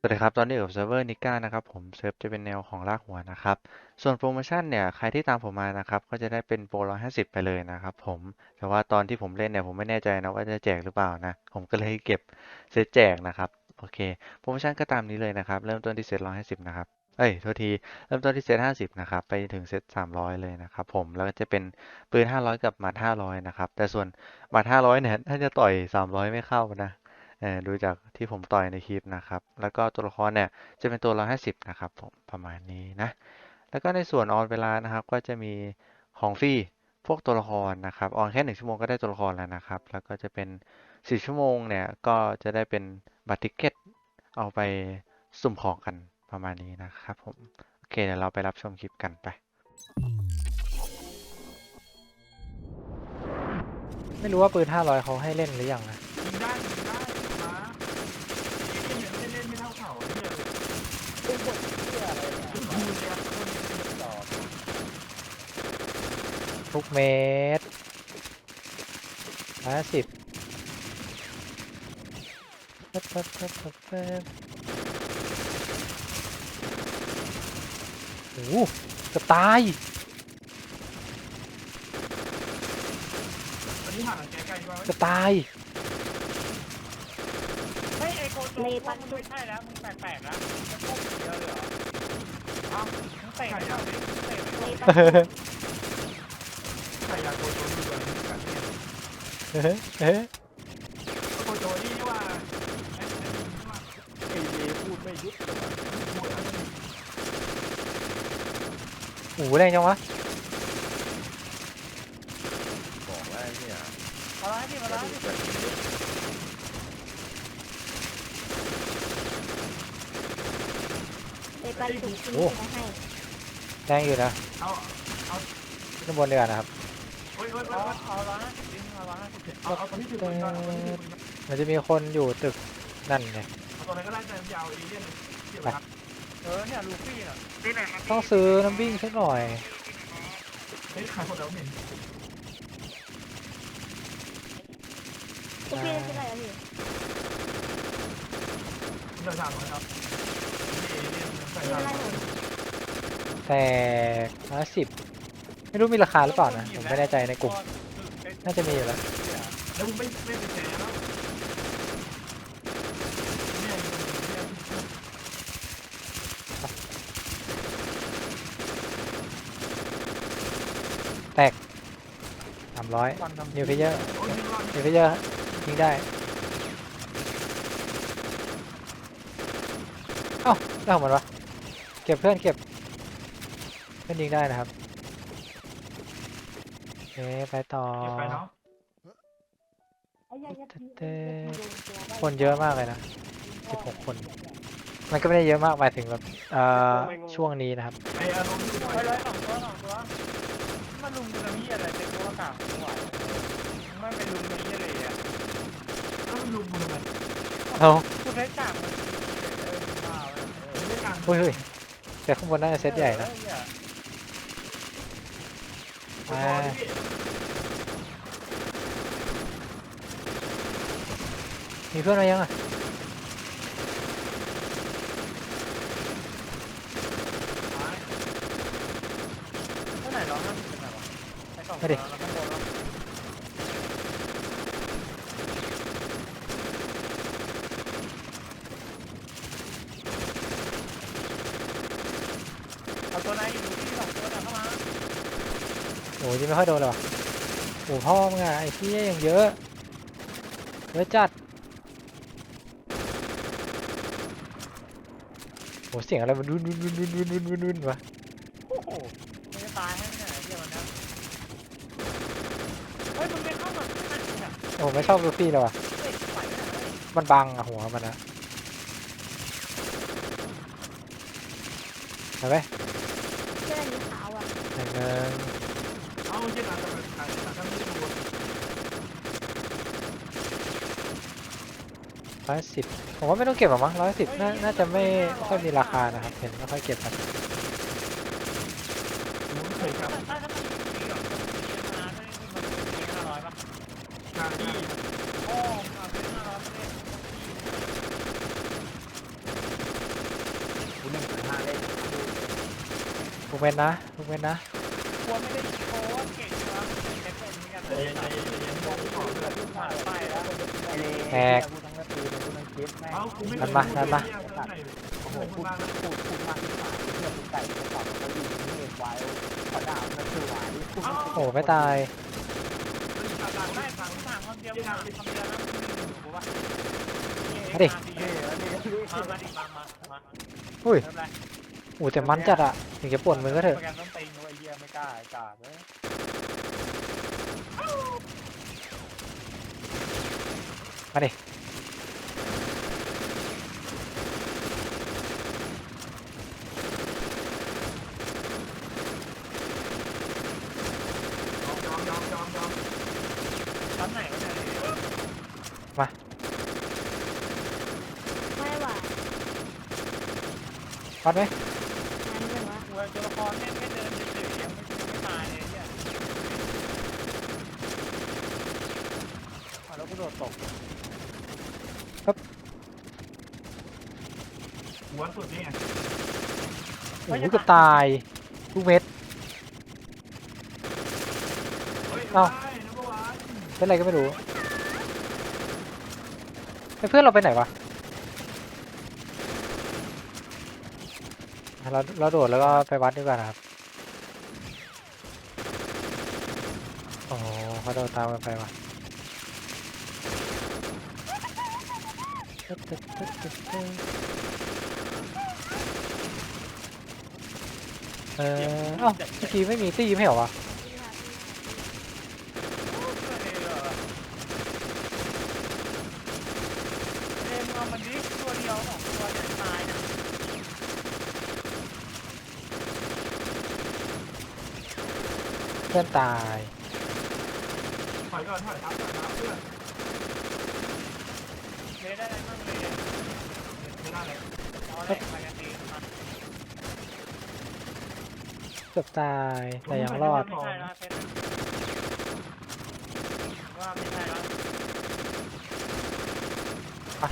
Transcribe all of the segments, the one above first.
สวัสดีครับ ตอนนี้อยู่กับเซิร์ฟเวอร์นิก้านะครับ ผมเซิร์ฟจะเป็นแนวของลากหัวนะครับ ส่วนโปรโมชั่นเนี่ย ใครที่ตามผมมานะครับ ก็จะได้เป็นโปร150ไปเลยนะครับผม แต่ว่าตอนที่ผมเล่นเนี่ย ผมไม่แน่ใจนะว่าจะแจกหรือเปล่านะ ผมก็เลยเก็บเซตแจกนะครับ โอเค โปรโมชั่นก็ตามนี้เลยนะครับ เริ่มต้นที่เซต150นะครับ เอ้ย โทษที เริ่มต้นที่เซต50นะครับ ไปถึงเซต300เลยนะครับผม แล้วก็จะเป็นปืน500กับหมัด500นะครับ แต่ส่วนหมัด500เนี่ย ถ้าจะต่อย300ไม่เข้านะ ดูจากที่ผมต่อยในคลิปนะครับ แล้วก็ตัวละครเนี่ยจะเป็นตัว 150 นะครับผมประมาณนี้นะ แล้วก็ในส่วนออนเวลานะครับ ก็จะมีของฟรีพวกตัวละครนะครับออนแค่หนึ่งชั่วโมงก็ได้ตัวละครแล้วนะครับ แล้วก็จะเป็น 4 ชั่วโมงเนี่ยก็จะได้เป็นบัตรทิเก็ตเอาไปสุ่มของกันประมาณนี้นะครับผมโอเคเดี๋ยวเราไปรับชมคลิปกันไปไม่รู้ว่าปืน500เขาให้เล่นหรือยังนะยิงได้ ทุกเมตรห้าสิบโอ้จะตายจะตายเฮ้ยไอโกโจมันไม่ใช่แล้วมึงแปลกๆแล้วจะโกงเยอะเลยเหรออ้าวมึลยเเฮ้ยเฮ้ยโคโจนี่นี่ว่าไอ้ไอ้นี่ว่าไอเยพูดไม่ยุติเลยว่ะพูดโอ้โหแรงจังวะบอกว่าเนี่ยมาแล้วดิมาแล้วดิไปปันถูกทิ้มาให้แรงอยู่นะเอาขึ้นบนเรือนะครับเฮ้ยเฮ้ยเฮ้ยเอาละดิเอาละเอาเอาตอนที่ถือปืนก่อนเอาตอนที่ถือปืนก่อนมันจะมีคนอยู่ตึกนั่นไงเอาตัวไหนก็ได้แต่ยาวเอเลี่ยนเกี่ยวกับเออเนี่ยลูฟี่อะนี่ไหนครับต้องซื้อน้ำวิ่งสักหน่อย เฮ้ยขายหมดแล้วเห็นทุกพี่ได้ที่ไหนแล้วพี่เดินทางนะครับเอเลี่ยนใส่พี่ทาไม่งไล่ผมแต่ห้าสิบไม่รู้มีราคาหรือเปล่านะ ผมไม่แน่ใจในกลุ่ม น่าจะมีอยู่แล้วแล้วมึงไม่ไม่ไปแชร์แล้วเนี่ยสามร้อยวันทำนิวเพเยอร์โอ้ยนี่รอดนิวเพเยอร์ยิงได้ เอ้าได้ของมันวะเก็บเพื่อนเก็บ เพื่อนยิงได้นะครับ เคไปต่อเก็บไปเนาะไอ้ยายัดพี่เต้ คนเยอะมากเลยนะ 16 คน มันก็ไม่ได้เยอะมากหมายถึงแบบเอ่อช่วงนี้นะครับ ไออารมณ์ที่ไปเลยสองตัวสองตัวมันลุมกันนี่อะไรเป็นตัวกลางตัวไม่เป็นลุมนี้เลยอะแล้วมันลุมมึงทำไมเอากูใช้กลางมันเออมาเออไม่กลางเฮ้ยเฮ้ยแต่ข้างบนน่าจะเซตใหญ่นะ เอออ่ามีเพื่อนมายังอะเท่าไหร่หรอห้าสิบเป็นไงวะไปสองไม่ดิแล้วข้างบนแล้วเอาตัวไหนอยู่ที่สองตัวนะเข้ามา โอ้ยยิงไม่ค่อยโดนเลยว่ะโอ้พ่อมึงอะไอ้ที่ยังเยอะเยอะจัดโอ้เสียงอะไรมันดุนดุนดุนดุนดุนดุนดุนดุนวะโอ้โหมันจะตายให้เนี่ยไอ้เหี้ยมันนะเฮ้ยมึงไปเข้ามาข้างในเนี่ยโอ้ไม่ชอบลูฟี่เลยว่ะเฮ้ยไปไหนเลยมันบังอะหัวมันอะเห็นไหมเสื้อนี้ขาวอะ หนึ่ง ร้อยสิบผมว่าไม่ต้องเก็บหรอกมั้งร้อยสิบน่าจะไม่ไม่ค่อยมีราคานะครับ เห็นไม่ค่อยเก็บกันคมท่าเป็นหร่นคุณหนึ่งถึงห้าเล่นลูกเว้นนะลูกเว้นนะ กลัวไม่ได้โจ็บเป็นเหมือนกันเลยใจเย็นๆบอกก่อนเลยผ่านไปแล้วแตกกูทั้งกระตือกูทั้งคิดแม่งเอากูไม่ดันมาดันมาโอ้โหพูดพูดพูดมากที่สุดเพื่อนไก่กระเป๋าเขาอยู่ที่เอ็นไว้ขอดาวมันคือหวายพูดโอ้ไม่ตายหลังได้ถังถังคนเดียวถังคนเดียวนะกูว่ามาดิมาดิมามามาอุ้ยเริ่มเลยโอ้แต่มันจัดอะถึงจะปวดมือก็เถอะ โปรแกรมต้องตีนไอ้เหี้ยไม่กล้าไอ้กาดเลยมาดิชั้นไหนวะเนี่ยไม่ไหววัดไหมงั้นเลยวะ กูตัวละครแม่งแค่เดินเฉยๆยังไม่ไม่ตายเลยเนี่ย แล้วกู โดดตกหัวสุดนี่ไงโอ้โหเกือบตายทุกเม็ด เฮ้ยเอ้า ได้นะเมื่อวานเป็นอะไรก็ไม่รู้ไอ้เพื่อนเราไปไหนวะเราเราโดดแล้วก็ไปวัดดีกว่านะครับโอ้โหเขาโดดตามกันไปว่ะ เออเอ้าเมื่อกี้ไม่มีตี้ไม่เหรอวะเอ็มเอามันดิตัวเดียวของตัวเนี่ยตายนะเพื่อนตาย ถอยก่อนถอยครับถอยครับเพื่อนเลย ได้อะไรบ้างเลยไม่ได้เลยเอาแหละมากันตีมาเกือบตายแต่ยังรอด ไม่ใช่ละเพชรว่าไม่ใช่ละอะ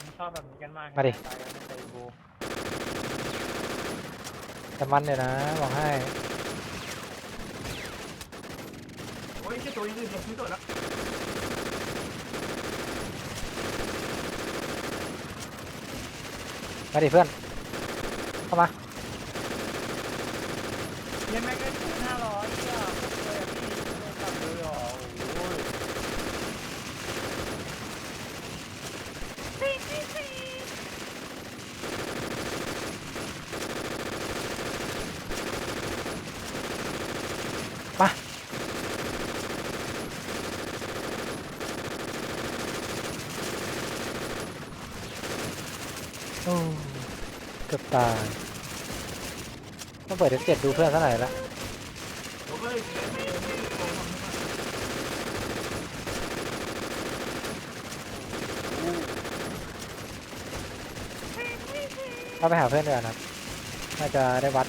มึงชอบแบบนี้กันมากมาดิตายกันไม่ใจกูแต่มันเนี่ยนะบอกให้ โอ้ยแค่ตัวยังอื่นยังซื้อตัวแล้ว มาดิเพื่อน เข้ามา เย็นแม็กได้ถึงห้าร้อยอะพวกเลยอะพี่ไม่กลับเลยเหรอโอ้ย โอ้เกือบ ตายต้องเปิด F7 ดูเพื่อนเท่าไหร่ละก็เลยไม่ไม่ไม่โกงทำให้มันเราไปหาเพื่อนดีกว่านะครับน่าจะได้วัด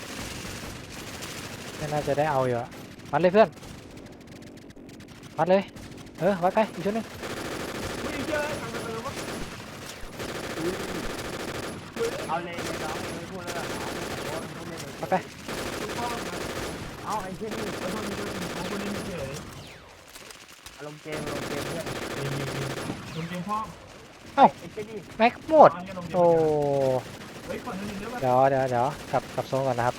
ไม่น่าจะได้เอาอยู่อะวัดเลยเพื่อน วัดเลย เออ วัดไป อีกชุดหนึงอุ้ยเยอะทำไปเลยว่าเอาเลยเลยน้อง ไปคุณพ่อนะเอาไอ้เช่นนี่ขอโทษทีของคนนี้เฉยอารมณ์เกมอารมณ์เกมเพื่อนๆมีมีมีคุณเกมพ่อไอ้เช่นนี่แม็กหมดตอนนี้ลงเกมโอ้เฮ้ยก่อนหนึงเดี๋ยวว่าเดี๋ยวเดี๋ยวเดี๋ยวกลับกลับโซนก่อนนะครับ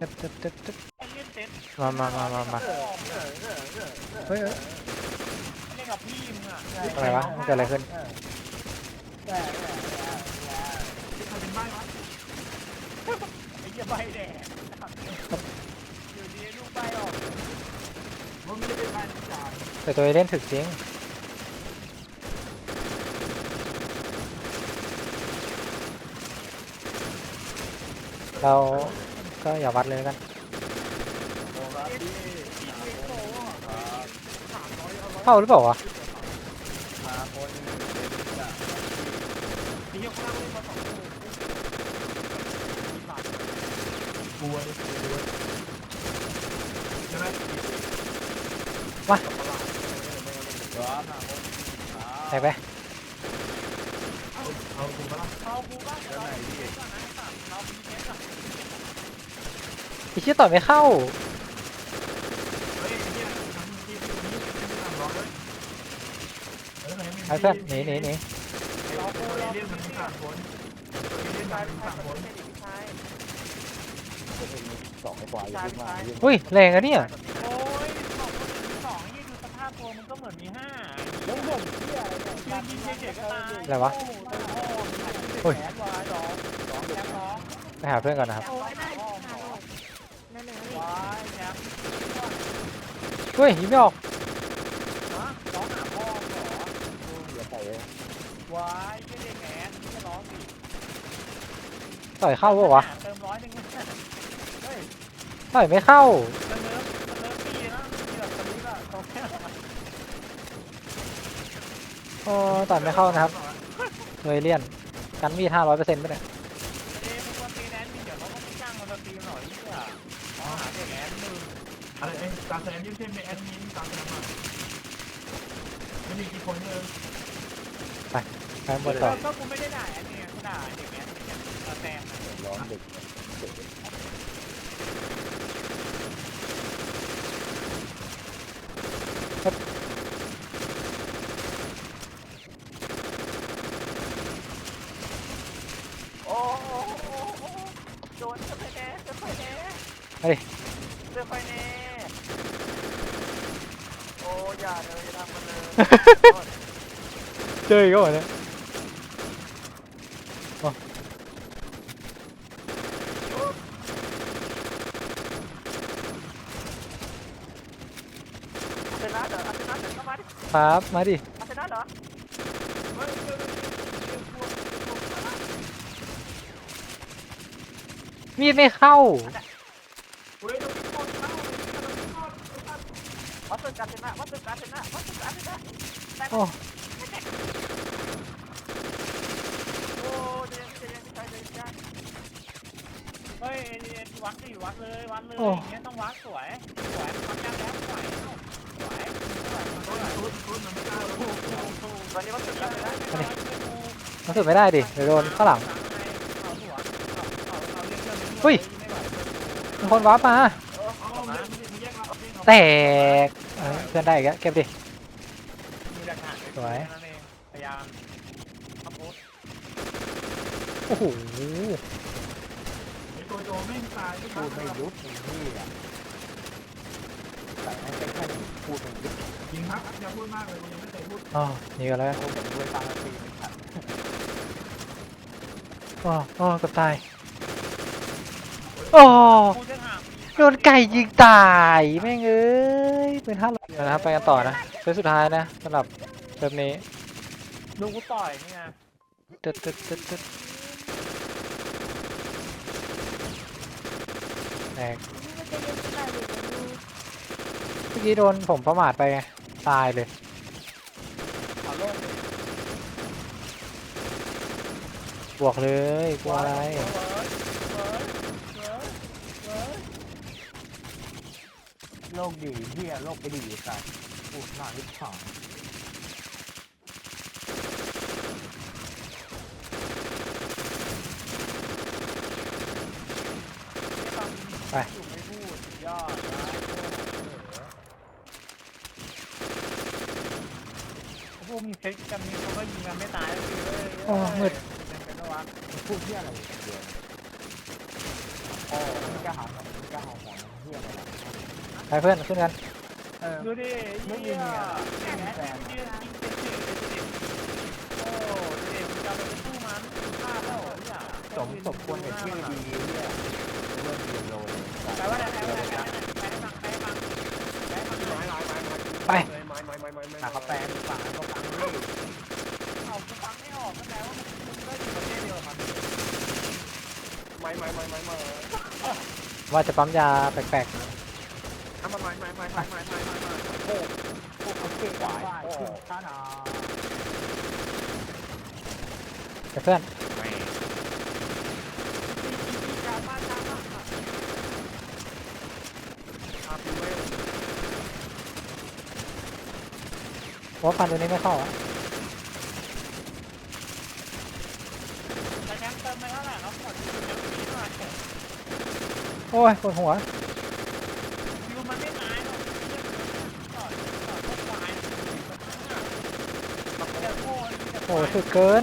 ตึ๊บตึ๊บตึ๊บตึ๊บไอ้เล่นเซ็ตมามามามามาเฮ้ยเฮ้ยเล่นกับพี่มึงอะอะไรวะมันเกิดอะไรขึ้น เออเออเออเออ ที่ใครเป็นบ้านวะ ไอ้เหี้ย ใบแดงอยู่ดีลูกใบออกว่าไม่ได้เป็นบ้านจ่ายแต่ตัวเล่นถึกจริงเราก็อย่าวัดเลยกันเข้าหรือเปล่าวะมาคนเป็นจะไอ้เหี้ยข้างเล่นมาสองคู่มีบาท กลัวดิกลัวใช่ไหมร้อนอะไหนไปเอากูปะล่ะเอากูบ้างเดี๋ยวเราพีเอสก่อนนะเราพีเอสก่อนไอ้เชี่ยต่อยไม่เข้า เฮ้ยไอ้เนี่ยทำที่ที่นี้ที่ทำล็อกเลยเออไหนมีไอ้เพื่อนหนีหนีหนีรอกูตัวรเล่นมันมีสามคนตัวเอเล่นมันมีสามคน สองไอ้ควายขึ้นมาอุ้ยแรงอะเนี่ยโอ้ยสองคนมีสองยี่ดูสภาพตัวมันก็เหมือนมีห้าแล้วผมเที่ยอะไรเนี่ยยืนยิงเฉยๆก็ตายอะไรวะโอ้โหโอ้โหโอ้ยแขนวายสองสองแขนสองไปหาเพื่อนก่อนนะครับโอ้ยน่าจะหาโลกนั่นเองวายแขนเฮ้ยยิงไม่ออกฮะร้องหาพ่อเหรออย่าใส่เลยวายไม่ได้แขนไม่ได้ร้องดิต่อยเข้าปะวะ เติมร้อยหนึ่งเฮ้ย ต่อยไม่เข้ามันเนิร์ฟมันเนิร์ฟปีนะมีแบบสลิปอะตรงเนี้ยโอ้ต่อยไม่เข้านะครับเลยเลี่ยนกันมีดห้าร้อยเปอร์เซ็นต์ไปเนี่ยเอ้มึงว่าตีแนนด์เดี๋ยวเขาก็ไม่จ้างมาสตรีมหน่อยนี่อะอ๋อหาเด็กแอนมึงอะไรไอ้ตาแซมยิ่งเช่นในแอดมินตาแซมอะไม่มีกี่คนเลยไปหมดต่อก็กูไม่ได้ด่าแอนเนี่ยกูด่าเด็กแอนเนี่ยแซมร้อนเด็กอ้โหโดนเสื้อไฟแน่เสื้อไฟแน่ เฮ้ยเสื้อไฟแน่โอ้อย่าเลยอย่าทำมันเลยเจออีกแล้วเหรอเนี่ยอาเซนัสเหรออาเซนัสเหรอเข้ามาดิครับมาดิอาเซนัสเหรอมีดไม่เข้า เฮ้ยเราไม่คนเข้า โอ้โอ้เดี๋ยวเดี๋ยวเดี๋ยวเดี๋ยวเดี๋ยวเดี๋ยวเฮ้ยเอ็นวัดดิวัดเลยวัดเลยอย่างเงี้ยต้องวัดสวยสวยวัดยังแล้วสวยสวยสวยสวยรุ่นรุ่นมันไม่กล้าเลยวันนี้วัดตึกอาเซนัสมันสุดไม่ได้ดิเดี๋ยวโดนข้างหลังอุ้ยมีคนวาร์ปมามาแตก เอ้ยเพื่อนได้อีกแล้วเก็บดิ มีหลักฐานสวยนั่นเองพยายามทำโพสโอ้โหไอ้ตัวโจแม่งตายที่พูดไม่ยุบไอ้นี่อะใส่ให้แค่พูดไม่ยุบจริงครับอย่าพูดมากเลยยังไม่เคยพูดอ๋อนี่กันแล้วกันผมด้วยตามตีไม่ขัดอ๋ออ๋อเกับตายอ๋อกูจะถามโดนไก่ยิงตายแม่งเอ้ย เป็นห้าร้อยนะครับไปกันต่อนะเซตสุดท้ายนะสำหรับเซิร์ฟนี้ลุงกูต่อยนี่ไงตึ๊ดตึ๊ดตึ๊ดตึ๊ดแตกนี่มันจะเรียนอะไรหรือดูเมื่อกี้โดนผมประมาทไปไงตายเลย เอาโลกบวกเลยกลัวอะไร เวิร์ดเวิร์ดเวิร์ดเวิร์ด โลกดีเที่ยโลกไปดีกันพูดหน้าลิบสองไป อยู่ไม่พูดยอดนะโอ้โหมีเซ็กกันนี้เขาก็ยิงกันไม่ตายเลยโอ้มืด เป็นเป็นวะพูดเที่ยอะไรเดียวโอ้ไม่กล้าหาไม่กล้าหาของเที่ยอะไร ไปเพื่อนขึ้นกันเออ ดูดิไม่มีเหี้ยเนี่ยแหมแฟนยืนยิงเป็นชื่อเลยดิโอ้ดูดิมึงจะเอาไปสู้มันฆ่าแล้วเนี่ยสมสมควรกับชื่อดีเนี่ยเรื่องเรียนโลเลยแปลว่าอะไรแปลว่าอะไรแปลให้ฟังแปลให้ฟังแปลให้ฟังหน่อยไปหาเขาแปลงฟังก็ฟังนี่เอากูฟังไม่ออกก็แปลว่ามึงก็อยู่ประเทศเดียวกับมันไม่ไม่ไม่ไม่ไม่ว่าจะปั๊มยาแปลกามาใหม่ใหม่ใหม่ใหม่ใหม่ใหม่ใหม่โอ้โหเขาเก่งกว่าโอ้ท่านาเพื่อนว่าฟันตัวนี้ไม่เข้าอะแต่แชมเติมไปเท่าไหร่แล้วขอดโอ้ยปวดหัว โอ้สุดเกิน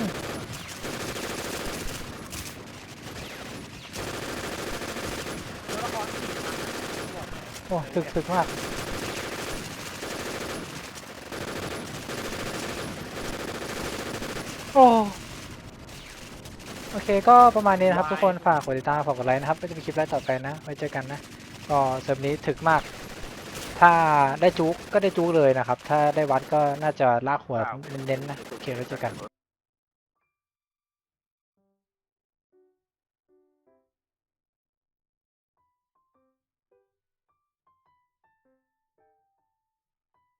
ตัวละครสี่พันโอ้ถึกถึกมาก โอ้ โอเคก็ประมาณนี้นะครับ ทุกคน ฝากกดติดตามฝากกดไลค์นะครับ ก็จะมีคลิปไลฟ์ต่อไปนะ ไว้เจอกันนะ ก็เซิร์ฟนี้ถึกมาก ถ้าได้จุกก็ได้จุกเลยนะครับ ถ้าได้วัดก็น่าจะลากหัวเน้นๆนะโอเคไว้เจอกัน